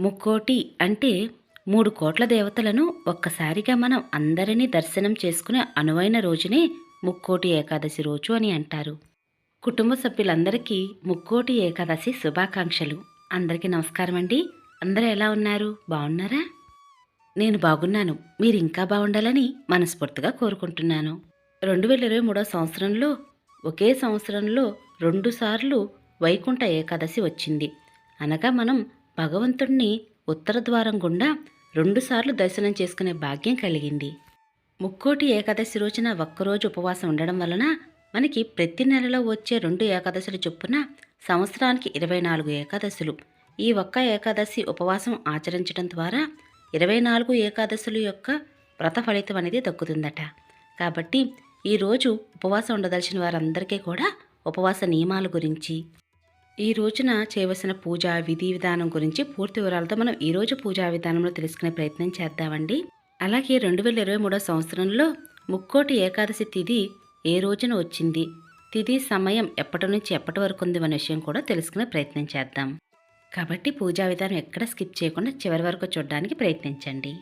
ముక్కోటి అంటే మూడు కోట్ల దేవతలను ఒక్కసారిగా మనం అందరినీ దర్శనం చేసుకునే అనువైన రోజునే ముక్కోటి ఏకాదశి రోజు అని అంటారు. కుటుంబ సభ్యులందరికీ ముక్కోటి ఏకాదశి శుభాకాంక్షలు. అందరికీ నమస్కారం అండి. అందరూ ఎలా ఉన్నారు? బాగున్నారా? నేను బాగున్నాను. మీరు ఇంకా బాగుండాలని మనస్ఫూర్తిగా కోరుకుంటున్నాను. రెండు వేల ఇరవై మూడో సంవత్సరంలో ఒకే సంవత్సరంలో రెండుసార్లు వైకుంఠ ఏకాదశి వచ్చింది. అనగా మనం భగవంతుణ్ణి ఉత్తర ద్వారం గుండా రెండుసార్లు దర్శనం చేసుకునే భాగ్యం కలిగింది. ముక్కోటి ఏకాదశి రోజున ఒక్కరోజు ఉపవాసం ఉండడం వలన మనకి ప్రతి నెలలో వచ్చే రెండు ఏకాదశులు చొప్పున సంవత్సరానికి ఇరవై నాలుగు ఏకాదశులు. ఈ ఒక్క ఏకాదశి ఉపవాసం ఆచరించడం ద్వారా ఇరవై నాలుగు ఏకాదశుల యొక్క వ్రత ఫలితం అనేది దక్కుతుందట. కాబట్టి ఈరోజు ఉపవాసం ఉండదలిచిన వారందరికీ కూడా ఉపవాస నియమాల గురించి ఈ రోజున చేయవలసిన పూజ విధి విధానం గురించి పూర్తి వివరాలతో మనం ఈ రోజు పూజా విధానంలో తెలుసుకునే ప్రయత్నం చేద్దామండి. అలాగే రెండు వేల ఇరవై మూడో సంవత్సరంలో ముక్కోటి ఏకాదశి తిథి ఏ రోజున వచ్చింది? తిథి సమయం ఎప్పటి నుంచి ఎప్పటి వరకు ఉంది అనే విషయం కూడా తెలుసుకునే ప్రయత్నం చేద్దాం. కాబట్టి పూజా విధానం ఎక్కడ స్కిప్ చేయకుండా చివరి వరకు చూడడానికి ప్రయత్నించండి.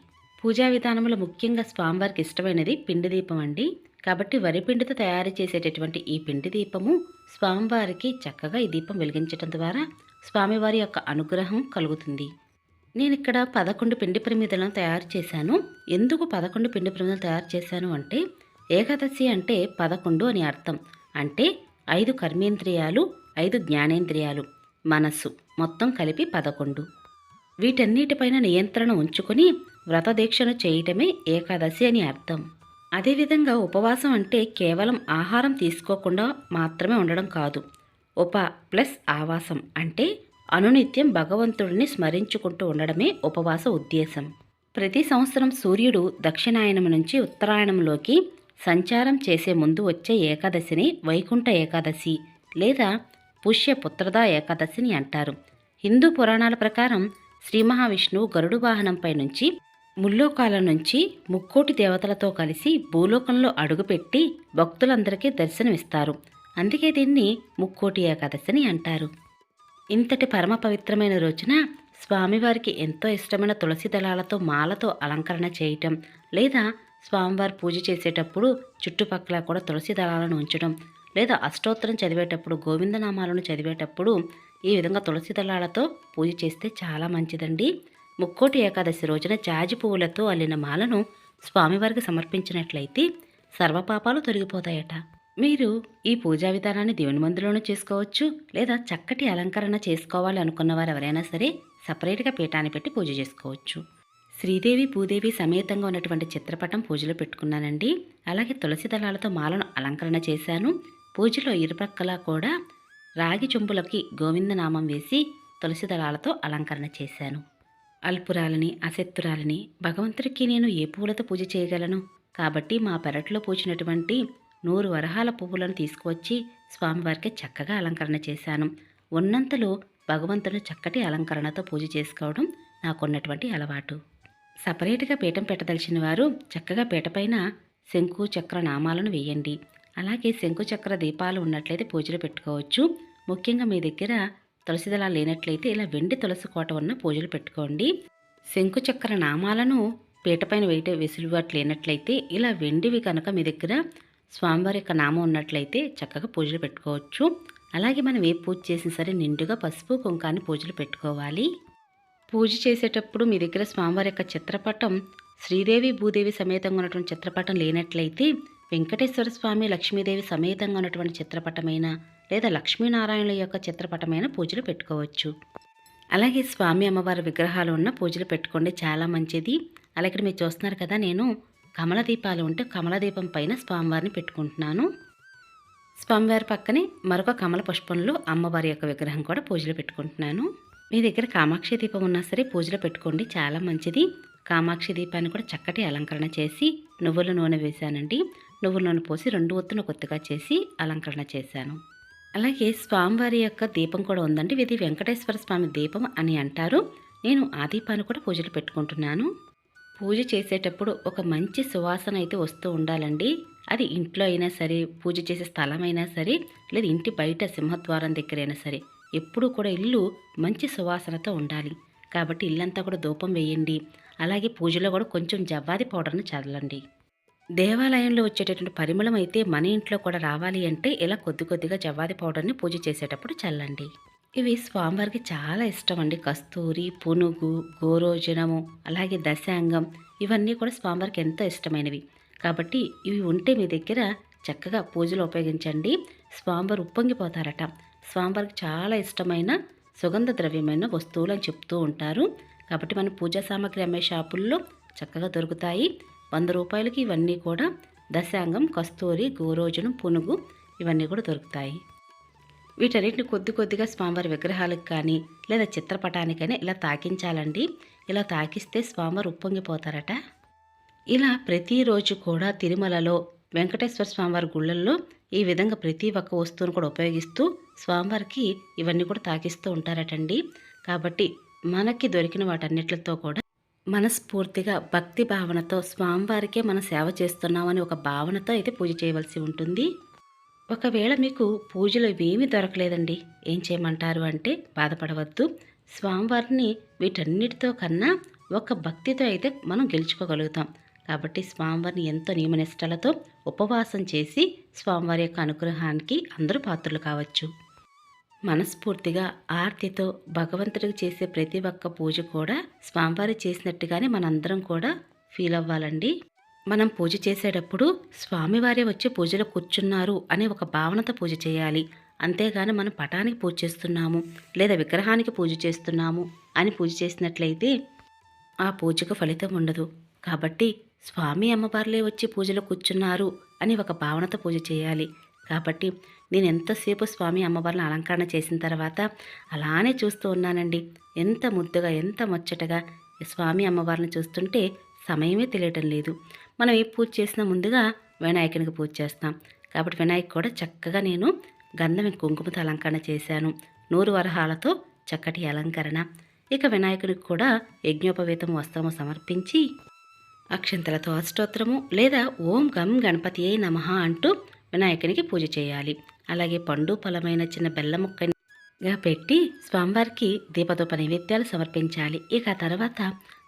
పూజా విధానంలో ముఖ్యంగా స్వామివారికి ఇష్టమైనది పిండి దీపం అండి. కాబట్టి వరి పిండితో తయారు చేసేటటువంటి ఈ పిండి దీపము స్వామివారికి చక్కగా ఈ దీపం వెలిగించడం ద్వారా స్వామివారి యొక్క అనుగ్రహం కలుగుతుంది. నేను ఇక్కడ పదకొండు పిండి ప్రమిదలను తయారు చేశాను. ఎందుకు పదకొండు పిండి ప్రమిదలు తయారు చేశాను అంటే ఏకాదశి అంటే పదకొండు అని అర్థం. అంటే ఐదు కర్మేంద్రియాలు ఐదు జ్ఞానేంద్రియాలు మనస్సు మొత్తం కలిపి పదకొండు. వీటన్నిటిపైన నియంత్రణ ఉంచుకొని వ్రతదీక్షను చేయటమే ఏకాదశి అని అర్థం. అదేవిధంగా ఉపవాసం అంటే కేవలం ఆహారం తీసుకోకుండా మాత్రమే ఉండడం కాదు. ఉప ప్లస్ ఆవాసం అంటే అనునిత్యం భగవంతుడిని స్మరించుకుంటూ ఉండడమే ఉపవాస ఉద్దేశం. ప్రతి సంవత్సరం సూర్యుడు దక్షిణాయనం నుంచి ఉత్తరాయణంలోకి సంచారం చేసే ముందు వచ్చే ఏకాదశిని వైకుంఠ ఏకాదశి లేదా పుష్య పుత్రదా ఏకాదశిని అంటారు. హిందూ పురాణాల ప్రకారం శ్రీ మహావిష్ణువు గరుడు వాహనంపై నుంచి ముల్లోకాల నుంచి ముక్కోటి దేవతలతో కలిసి భూలోకంలో అడుగుపెట్టి భక్తులందరికీ దర్శనమిస్తారు. అందుకే దీన్ని ముక్కోటి ఏకాదశిని అంటారు. ఇంతటి పరమ పవిత్రమైన రోజున స్వామివారికి ఎంతో ఇష్టమైన తులసి దళాలతో మాలతో అలంకరణ చేయటం లేదా స్వామివారి పూజ చేసేటప్పుడు చుట్టుపక్కల కూడా తులసి దళాలను ఉంచడం లేదా అష్టోత్తరం చదివేటప్పుడు గోవిందనామాలను చదివేటప్పుడు ఈ విధంగా తులసి దళాలతో పూజ చేస్తే చాలా మంచిదండి. ముక్కోటి ఏకాదశి రోజున జాజి పువ్వులతో అల్లిన మాలను స్వామివారికి సమర్పించినట్లయితే సర్వపాపాలు తొలగిపోతాయట. మీరు ఈ పూజా విధానాన్ని దేవుని మందులోనూ చేసుకోవచ్చు లేదా చక్కటి అలంకరణ చేసుకోవాలి అనుకున్న వారు ఎవరైనా సరే సపరేట్గా పీఠాన్ని పెట్టి పూజ చేసుకోవచ్చు. శ్రీదేవి భూదేవి సమేతంగా ఉన్నటువంటి చిత్రపటం పూజలో పెట్టుకున్నానండి. అలాగే తులసి దళాలతో మాలను అలంకరణ చేశాను. పూజలో ఇరుపక్కల కూడా రాగి చెంబులకి గోవిందనామం వేసి తులసి దళాలతో అలంకరణ చేశాను. అల్పురాలని అసత్తురాలని భగవంతుడికి నేను ఏ పూలతో పూజ చేయగలను? కాబట్టి మా పెరట్లో పూచినటువంటి నూరు వరహాల పువ్వులను తీసుకువచ్చి స్వామివారికి చక్కగా అలంకరణ చేశాను. ఉన్నంతలో భగవంతుని చక్కటి అలంకరణతో పూజ చేసుకోవడం నాకున్నటువంటి అలవాటు. సపరేట్గా పీఠం పెట్టదలిచిన వారు చక్కగా పీటపైన శంకు చక్ర నామాలను వేయండి. అలాగే శంకు చక్ర దీపాలు ఉన్నట్లయితే పూజలు పెట్టుకోవచ్చు. ముఖ్యంగా మీ దగ్గర తులసి లేనట్లయితే ఇలా వెండి తులసి కోట ఉన్న పూజలు పెట్టుకోండి. శంకుచక్ర నామాలను పీటపైన వేయట వెసులుబాటు లేనట్లయితే ఇలా వెండివి కనుక మీ దగ్గర స్వామివారి యొక్క నామం ఉన్నట్లయితే చక్కగా పూజలు పెట్టుకోవచ్చు. అలాగే మనం ఏ పూజ చేసినా సరే నిండుగా పసుపు కుంకాన్ని పూజలు పెట్టుకోవాలి. పూజ చేసేటప్పుడు మీ దగ్గర స్వామివారి యొక్క చిత్రపటం శ్రీదేవి భూదేవి సమేతంగా ఉన్నటువంటి చిత్రపటం లేనట్లయితే వెంకటేశ్వర స్వామి లక్ష్మీదేవి సమేతంగా ఉన్నటువంటి చిత్రపటమైన లేదా లక్ష్మీనారాయణుల యొక్క చిత్రపటమైన పూజలు పెట్టుకోవచ్చు. అలాగే స్వామి అమ్మవారి విగ్రహాలు ఉన్న పూజలు పెట్టుకోండి. చాలా మంచిది. అలాగే మీరు చూస్తున్నారు కదా నేను కమల దీపాలు ఉంటే కమల దీపం పైన స్వామివారిని పెట్టుకుంటున్నాను. స్వామివారి పక్కనే మరొక కమల పుష్పంలో అమ్మవారి యొక్క విగ్రహం కూడా పూజలు పెట్టుకుంటున్నాను. మీ దగ్గర కామాక్షి దీపం ఉన్నా సరే పూజలో పెట్టుకోండి. చాలా మంచిది. కామాక్షి దీపాన్ని కూడా చక్కటి అలంకరణ చేసి నువ్వుల నూనె వేశానండి. నువ్వుల నూనె పోసి రెండు ఒత్తున కొత్తగా చేసి అలంకరణ చేశాను. అలాగే స్వామివారి యొక్క దీపం కూడా ఉందండి. ఇది వెంకటేశ్వర స్వామి దీపం అని అంటారు. నేను ఆ దీపాన్ని కూడా పూజలు పెట్టుకుంటున్నాను. పూజ చేసేటప్పుడు ఒక మంచి సువాసన అయితే వస్తూ ఉండాలండి. అది ఇంట్లో అయినా సరే పూజ చేసే స్థలమైనా సరే లేదా ఇంటి బయట సింహద్వారం దగ్గరైనా సరే ఎప్పుడూ కూడా ఇల్లు మంచి సువాసనతో ఉండాలి. కాబట్టి ఇల్లంతా కూడా ధూపం వేయండి. అలాగే పూజలో కూడా కొంచెం జవ్వాది పౌడర్ని చదలండి దేవాలయంలో వచ్చేటటువంటి పరిమళం అయితే మన ఇంట్లో కూడా రావాలి అంటే ఇలా కొద్ది కొద్దిగా జవ్వాది పౌడర్ని పూజ చేసేటప్పుడు చల్లండి. ఇవి స్వామివారికి చాలా ఇష్టం అండి కస్తూరి పునుగు గోరోజనము అలాగే దశాంగం ఇవన్నీ కూడా స్వామివారికి ఎంతో ఇష్టమైనవి. కాబట్టి ఇవి ఉంటే మీ దగ్గర చక్కగా పూజలు ఉపయోగించండి. స్వామివారు ఉప్పొంగిపోతారట. స్వామివారికి చాలా ఇష్టమైన సుగంధ ద్రవ్యమైన వస్తువులు అని చెప్తూ ఉంటారు. కాబట్టి మన పూజా సామాగ్రి అమ్మే షాపుల్లో చక్కగా దొరుకుతాయి. వంద రూపాయలకి ఇవన్నీ కూడా దశాంగం కస్తూరి గోరోజనం పునుగు ఇవన్నీ కూడా దొరుకుతాయి. వీటన్నిటిని కొద్ది కొద్దిగా స్వామివారి విగ్రహాలకు కానీ లేదా చిత్రపటానికి కానీ ఇలా తాకించాలండి. ఇలా తాకిస్తే స్వామివారు ఉప్పొంగిపోతారట. ఇలా ప్రతిరోజు కూడా తిరుమలలో వెంకటేశ్వర స్వామివారి గుళ్ళల్లో ఈ విధంగా ప్రతి ఒక్క వస్తువును కూడా ఉపయోగిస్తూ స్వామివారికి ఇవన్నీ కూడా తాకిస్తూ ఉంటారటండి. కాబట్టి మనకి దొరికిన వాటన్నిటితో కూడా మనస్ఫూర్తిగా భక్తి భావనతో స్వామివారికే మనం సేవ చేస్తున్నామని ఒక భావనతో అయితే పూజ చేయవలసి ఉంటుంది. ఒకవేళ మీకు పూజలు ఏమీ దొరకలేదండి ఏం చేయమంటారు అంటే బాధపడవద్దు. స్వామివారిని వీటన్నిటితో కన్నా ఒక భక్తితో అయితే మనం గెలుచుకోగలుగుతాం. కాబట్టి స్వామివారిని ఎంతో నియమనిష్టలతో ఉపవాసం చేసి స్వామివారి యొక్క అనుగ్రహానికి అందరూ పాత్రలు కావచ్చు. మనస్ఫూర్తిగా ఆర్తితో భగవంతుడికి చేసే ప్రతి ఒక్క పూజ కూడా స్వామివారి చేసినట్టుగానే మనందరం కూడా ఫీల్ అవ్వాలండి. మనం పూజ చేసేటప్పుడు స్వామివారే వచ్చి పూజలో కూర్చున్నారు అనే ఒక భావనతో పూజ చేయాలి. అంతేగాని మనం పటానికి పూజ చేస్తున్నాము లేదా విగ్రహానికి పూజ చేస్తున్నాము అని పూజ చేసినట్లయితే ఆ పూజకు ఫలితం ఉండదు. కాబట్టి స్వామి అమ్మవార్లే వచ్చి పూజలో కూర్చున్నారు అని ఒక భావనతో పూజ చేయాలి. కాబట్టి నేను ఎంతసేపు స్వామి అమ్మవారిని అలంకరణ చేసిన తర్వాత అలానే చూస్తూ ఉన్నానండి. ఎంత ముద్దుగా ఎంత ముచ్చటగా స్వామి అమ్మవారిని చూస్తుంటే సమయమే తెలియటం లేదు. మనం ఏ పూజ చేసినా ముందుగా వినాయకునికి పూజ చేస్తాం. కాబట్టి వినాయక్ కూడా చక్కగా నేను గంధం కుంకుమతో అలంకరణ చేశాను. నూరు వరహాలతో చక్కటి అలంకరణ. ఇక వినాయకునికి కూడా యజ్ఞోపవేతం వస్త్రము సమర్పించి అక్షంతలతో అష్టోత్తరము లేదా ఓం గం గణపతి అయి నమ అంటూ వినాయకునికి పూజ చేయాలి. అలాగే పండు ఫలమైన చిన్న బెల్ల ముక్కగా పెట్టి స్వామివారికి దీపదూప నైవేద్యాలు సమర్పించాలి. ఇక తర్వాత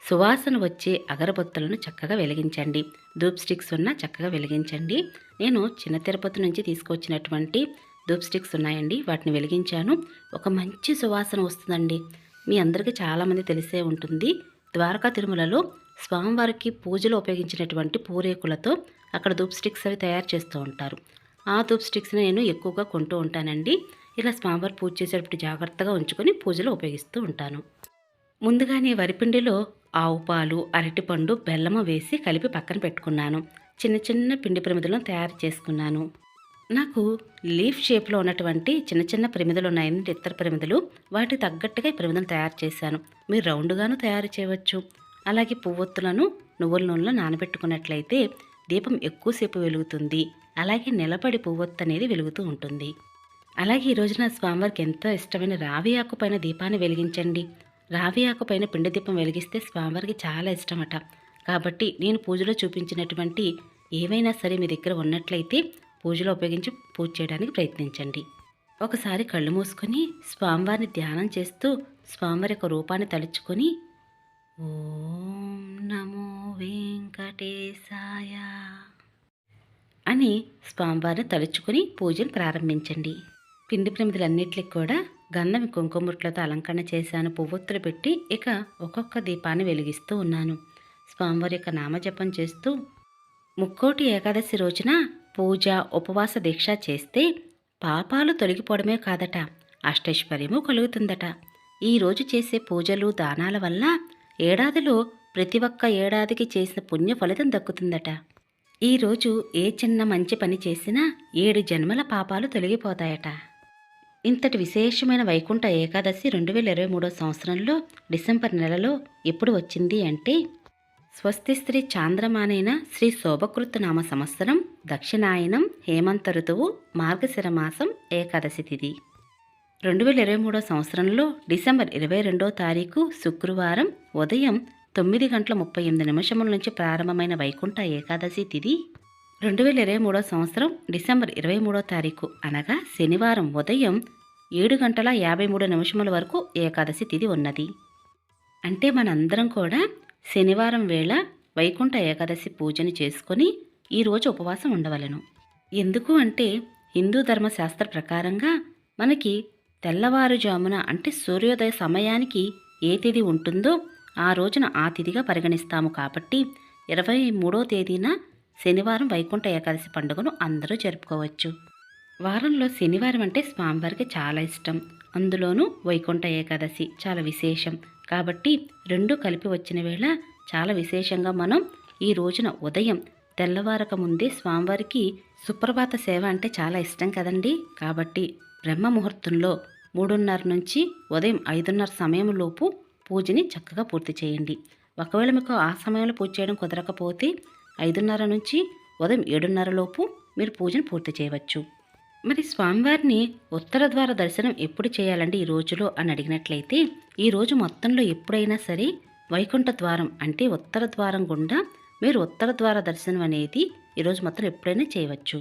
సువాసన వచ్చే అగరబత్తులను చక్కగా వెలిగించండి. ధూప్ స్టిక్స్ ఉన్న చక్కగా వెలిగించండి. నేను చిన్న తిరుపతి నుంచి తీసుకొచ్చినటువంటి ధూప్ స్టిక్స్ ఉన్నాయండి. వాటిని వెలిగించాను. ఒక మంచి సువాసన వస్తుందండి. మీ అందరికీ చాలామంది తెలిసే ఉంటుంది. ద్వారకా తిరుమలలో స్వామివారికి పూజలో ఉపయోగించినటువంటి పూరేకులతో అక్కడ ధూప్ స్టిక్స్ అవి తయారు చేస్తూ ఉంటారు. ఆ ధూప్ స్టిక్స్ని నేను ఎక్కువగా కొంటూ ఉంటానండి. ఇలా స్వామివారి పూజ చేసేటప్పుడు జాగ్రత్తగా ఉంచుకొని పూజలో ఉపయోగిస్తూ ఉంటాను. ముందుగానే వరిపిండిలో ఆవు పాలు అరటిపండు బెల్లము వేసి కలిపి పక్కన పెట్టుకున్నాను. చిన్న చిన్న పిండి ప్రమిదలను తయారు చేసుకున్నాను. నాకు లీఫ్ షేప్లో ఉన్నటువంటి చిన్న చిన్న ప్రమిదలు ఉన్నాయండి. ఇతర ప్రమిదలు వాటికి తగ్గట్టుగా ఈ ప్రమిదలు తయారు చేశాను. మీరు రౌండ్గాను తయారు చేయవచ్చు. అలాగే పువ్వొత్తులను నువ్వుల నూనెలో నానబెట్టుకున్నట్లయితే దీపం ఎక్కువసేపు వెలుగుతుంది. అలాగే నిలబడి పువ్వొత్తు అనేది వెలుగుతూ ఉంటుంది. అలాగే ఈ రోజున స్వామివారికి ఎంతో ఇష్టమైన రావి ఆకు పైన దీపాన్ని వెలిగించండి. రావి ఆకు పైన పిండి దీపం వెలిగిస్తే స్వామివారికి చాలా ఇష్టమట. కాబట్టి నేను పూజలో చూపించినటువంటి ఏవైనా సరే మీ దగ్గర ఉన్నట్లయితే పూజలో ఉపయోగించి పూజ చేయడానికి ప్రయత్నించండి. ఒకసారి కళ్ళు మూసుకొని స్వామివారిని ధ్యానం చేస్తూ స్వామివారి యొక్క రూపాన్ని తలుచుకొని ఓం నమో వెంకటేశాయ. అని స్వామివారిని తలుచుకుని పూజను ప్రారంభించండి. పిండి ప్రమిదలన్నిటికి కూడా గంధం కుంకుమట్లతో అలంకరణ చేశాను. పువ్వొత్తులు పెట్టి ఇక ఒక్కొక్క దీపాన్ని వెలిగిస్తూ ఉన్నాను. స్వామివారి యొక్క నామజపం చేస్తూ ముక్కోటి ఏకాదశి రోజున పూజ ఉపవాస దీక్ష చేస్తే పాపాలు తొలగిపోవడమే కాదట అష్టైశ్వర్యము కలుగుతుందట. ఈ రోజు చేసే పూజలు దానాల వల్ల ఏడాదిలో ప్రతి ఒక్క ఏడాదికి చేసిన పుణ్య ఫలితం దక్కుతుందట. ఈరోజు ఏ చిన్న మంచి పని చేసినా ఏడు జన్మల పాపాలు తొలగిపోతాయట. ఇంతటి విశేషమైన వైకుంఠ ఏకాదశి రెండు వేల ఇరవై మూడో సంవత్సరంలో డిసెంబర్ నెలలో ఎప్పుడు వచ్చింది అంటే స్వస్తి శ్రీ చాంద్రమానైన శ్రీ శోభకృత నామ సంవత్సరం దక్షిణాయనం హేమంత ఋతువు మార్గశిర మాసం ఏకాదశి తిథి రెండు వేల ఇరవై మూడో సంవత్సరంలో డిసెంబర్ ఇరవై రెండో తారీఖు శుక్రవారం ఉదయం తొమ్మిది గంటల ముప్పై ఎనిమిది నిమిషముల నుంచి ప్రారంభమైన వైకుంఠ ఏకాదశి తిథి రెండు వేల ఇరవై మూడో సంవత్సరం డిసెంబర్ ఇరవై మూడో తారీఖు అనగా శనివారం ఉదయం ఏడు గంటల యాభై మూడు నిమిషముల వరకు ఏకాదశి తిథి ఉన్నది. అంటే మనందరం కూడా శనివారం వేళ వైకుంఠ ఏకాదశి పూజను చేసుకొని ఈరోజు ఉపవాసం ఉండవలెను. ఎందుకు అంటే హిందూ ధర్మశాస్త్ర ప్రకారంగా మనకి తెల్లవారుజామున అంటే సూర్యోదయ సమయానికి ఏ తిథి ఉంటుందో ఆ రోజున ఆ తిథిగా పరిగణిస్తాము కాబట్టి ఇరవై మూడో తేదీన శనివారం వైకుంఠ ఏకాదశి పండుగను అందరూ జరుపుకోవచ్చు. వారంలో శనివారం అంటే స్వామివారికి చాలా ఇష్టం. అందులోనూ వైకుంఠ ఏకాదశి చాలా విశేషం. కాబట్టి రెండు కలిపి వచ్చిన వేళ చాలా విశేషంగా మనం ఈ రోజున ఉదయం తెల్లవారక ముందే స్వామివారికి సుప్రభాత సేవ అంటే చాలా ఇష్టం కదండి. కాబట్టి బ్రహ్మ ముహూర్తంలో మూడున్నర నుంచి ఉదయం ఐదున్నర సమయంలోపు పూజని చక్కగా పూర్తి చేయండి. ఒకవేళ మీకు ఆ సమయంలో పూజ చేయడం కుదరకపోతే ఐదున్నర నుంచి ఉదయం ఏడున్నర లోపు మీరు పూజను పూర్తి చేయవచ్చు. మరి స్వామివారిని ఉత్తర ద్వార దర్శనం ఎప్పుడు చేయాలండి ఈ రోజులో అని అడిగినట్లయితే ఈ రోజు మొత్తంలో ఎప్పుడైనా సరే వైకుంఠ ద్వారం అంటే ఉత్తర ద్వారం గుండా మీరు ఉత్తర ద్వార దర్శనం అనేది ఈరోజు మొత్తం ఎప్పుడైనా చేయవచ్చు.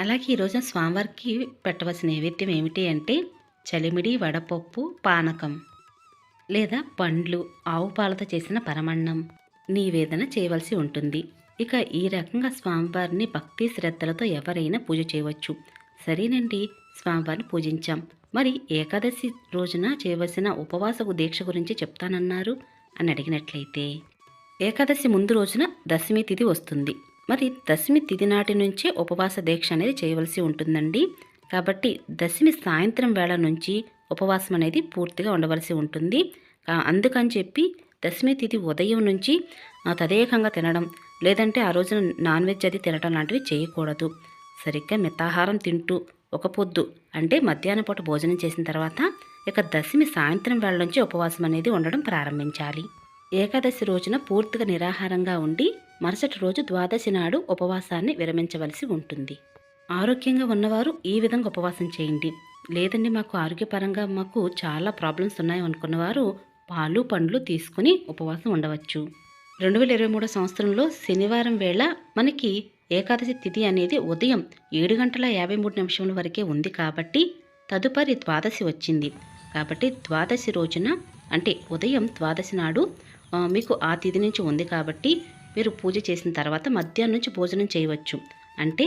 అలాగే ఈ రోజున స్వామివారికి పెట్టవలసిన నైవేద్యం ఏమిటి అంటే చలిమిడి వడపప్పు పానకం. లేదా పండ్లు ఆవు పాలతో చేసిన పరమన్నం నివేదన చేయవలసి ఉంటుంది. ఇక ఈ రకంగా స్వామివారిని భక్తి శ్రద్ధలతో ఎవరైనా పూజ చేయవచ్చు. సరేనండి స్వామివారిని పూజించాం. మరి ఏకాదశి రోజున చేయవలసిన ఉపవాసపు దీక్ష గురించి చెప్తానన్నారు అని అడిగినట్లయితే ఏకాదశి ముందు రోజున దశమి తిథి వస్తుంది. మరి దశమి తిథి నాటి నుంచే ఉపవాస దీక్ష అనేది చేయవలసి ఉంటుందండి. కాబట్టి దశమి సాయంత్రం వేళ నుంచి ఉపవాసం అనేది పూర్తిగా ఉండవలసి ఉంటుంది. అందుకని చెప్పి దశమి తిథి ఉదయం నుంచి తదేకంగా తినడం. లేదంటే ఆ రోజున నాన్ వెజ్ అది తినడం లాంటివి చేయకూడదు. సరిగ్గా మితాహారం తింటూ ఒక పొద్దు అంటే మధ్యాహ్నం పూట భోజనం చేసిన తర్వాత ఇక దశమి సాయంత్రం వేళ నుంచి ఉపవాసం అనేది ఉండడం ప్రారంభించాలి. ఏకాదశి రోజున పూర్తిగా నిరాహారంగా ఉండి మరుసటి రోజు ద్వాదశి నాడు ఉపవాసాన్ని విరమించవలసి ఉంటుంది. ఆరోగ్యంగా ఉన్నవారు ఈ విధంగా ఉపవాసం చేయండి. లేదండి మాకు ఆరోగ్యపరంగా మాకు చాలా ప్రాబ్లమ్స్ ఉన్నాయి అనుకున్నవారు పాలు పండ్లు తీసుకుని ఉపవాసం ఉండవచ్చు. రెండు వేల ఇరవై మూడో సంవత్సరంలో శనివారం వేళ మనకి ఏకాదశి తిథి అనేది ఉదయం ఏడు గంటల యాభై మూడు నిమిషముల వరకే ఉంది కాబట్టి తదుపరి ద్వాదశి వచ్చింది. కాబట్టి ద్వాదశి రోజున అంటే ఉదయం ద్వాదశి నాడు మీకు ఆ తిథి నుంచి ఉంది కాబట్టి మీరు పూజ చేసిన తర్వాత మధ్యాహ్నం నుంచి భోజనం చేయవచ్చు. అంటే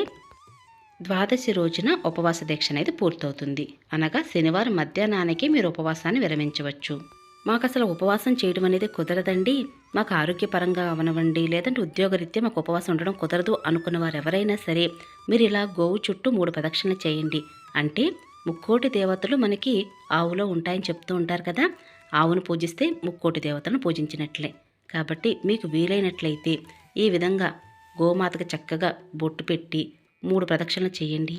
ద్వాదశి రోజున ఉపవాస దీక్ష అనేది పూర్తవుతుంది. అనగా శనివారం మధ్యాహ్నానికి మీరు ఉపవాసాన్ని విరమించవచ్చు. మాకు అసలు ఉపవాసం చేయడం అనేది కుదరదండి. మాకు ఆరోగ్యపరంగా అవనవండి. లేదంటే ఉద్యోగరీత్యా మాకు ఉపవాసం ఉండడం కుదరదు అనుకున్న వారు ఎవరైనా సరే మీరు ఇలా గోవు చుట్టూ మూడు ప్రదక్షిణలు చేయండి. అంటే ముక్కోటి దేవతలు మనకి ఆవులో ఉంటాయని చెప్తూ ఉంటారు కదా. ఆవును పూజిస్తే ముక్కోటి దేవతలను పూజించినట్లే. కాబట్టి మీకు వీలైనట్లయితే ఈ విధంగా గోమాతకు చక్కగా బొట్టు పెట్టి మూడు ప్రదక్షిణలు చేయండి.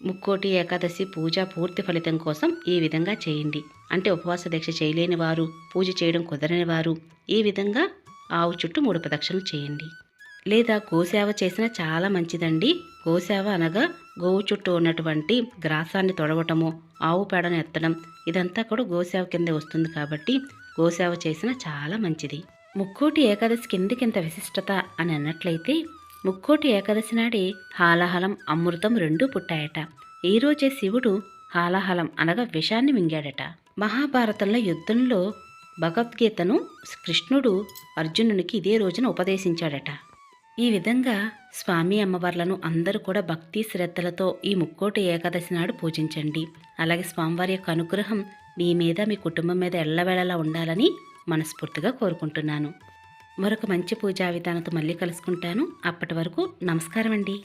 ముక్కోటి ఏకాదశి పూజ పూర్తి ఫలితం కోసం ఈ విధంగా చేయండి. అంటే ఉపవాస దీక్ష చేయలేని వారు పూజ చేయడం కుదరని వారు ఈ విధంగా ఆవు చుట్టూ మూడు ప్రదక్షిణలు చేయండి. లేదా గోసేవ చేసిన చాలా మంచిదండి. గోసేవ అనగా గోవు చుట్టూ ఉన్నటువంటి గ్రాసాన్ని తొడవటము ఆవు పేడను ఎత్తడం ఇదంతా కూడా గోసేవ కిందే వస్తుంది కాబట్టి గోసేవ చేసిన చాలా మంచిది. ముక్కోటి ఏకాదశి కిందికింత విశిష్టత అని అన్నట్లయితే ముక్కోటి ఏకాదశి నాడే హాలాహలం అమృతం రెండూ పుట్టాయట. ఈ రోజే శివుడు హాలాహలం అనగా విషాన్ని మింగాడట. మహాభారతంలో యుద్ధంలో భగవద్గీతను కృష్ణుడు అర్జునునికి ఇదే రోజున ఉపదేశించాడట. ఈ విధంగా స్వామి అమ్మవార్లను అందరూ కూడా భక్తి శ్రద్ధలతో ఈ ముక్కోటి ఏకాదశి నాడు పూజించండి. అలాగే స్వామివారి యొక్క అనుగ్రహం మీ మీద మీ కుటుంబం మీద ఎల్లవేళలా ఉండాలని మనస్ఫూర్తిగా కోరుకుంటున్నాను. మరొక మంచి పూజా విధానంతో మళ్ళీ కలుసుకుంటాను. అప్పటి వరకు నమస్కారం అండి